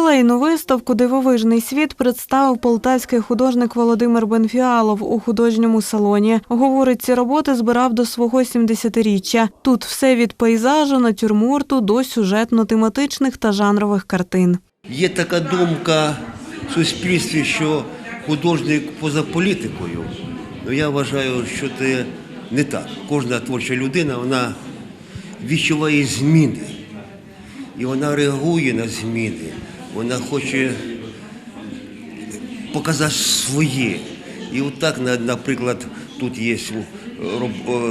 Ювілейну виставку Дивовижний світ представив полтавський художник Володимир Бенфіалов у художньому салоні. Говорить, ці роботи збирав до свого 70-річчя. Тут все від пейзажу, натюрморту до сюжетно-тематичних та жанрових картин. Є така думка в суспільстві, що художник поза політикою. Ну я вважаю, що це не так. Кожна творча людина вона відчуває зміни. І вона реагує на зміни. Вона хоче показати своє. І отак, на- наприклад, тут є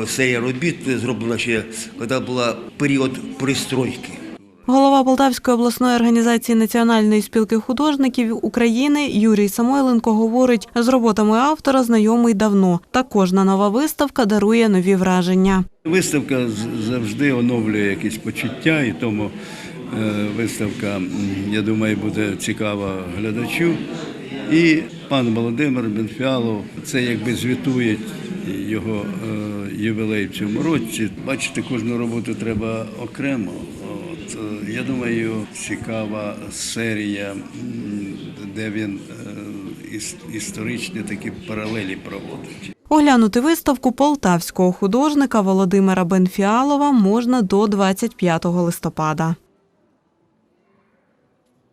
серія робіт, зроблена ще, коли була період пристройки. Голова Полтавської обласної організації Національної спілки художників України Юрій Самойленко говорить, з роботами автора знайомий давно. Та кожна нова виставка дарує нові враження. Виставка завжди оновлює якісь почуття, і тому виставка, я думаю, буде цікава глядачу. І пан Володимир Бенфіалов, це якби звітує його е, ювілей в цьому році. Бачити, кожну роботу треба окремо. От, е, я думаю, цікава серія, де він е, історичні такі паралелі проводить. Оглянути виставку полтавського художника Володимира Бенфіалова можна до 25 листопада.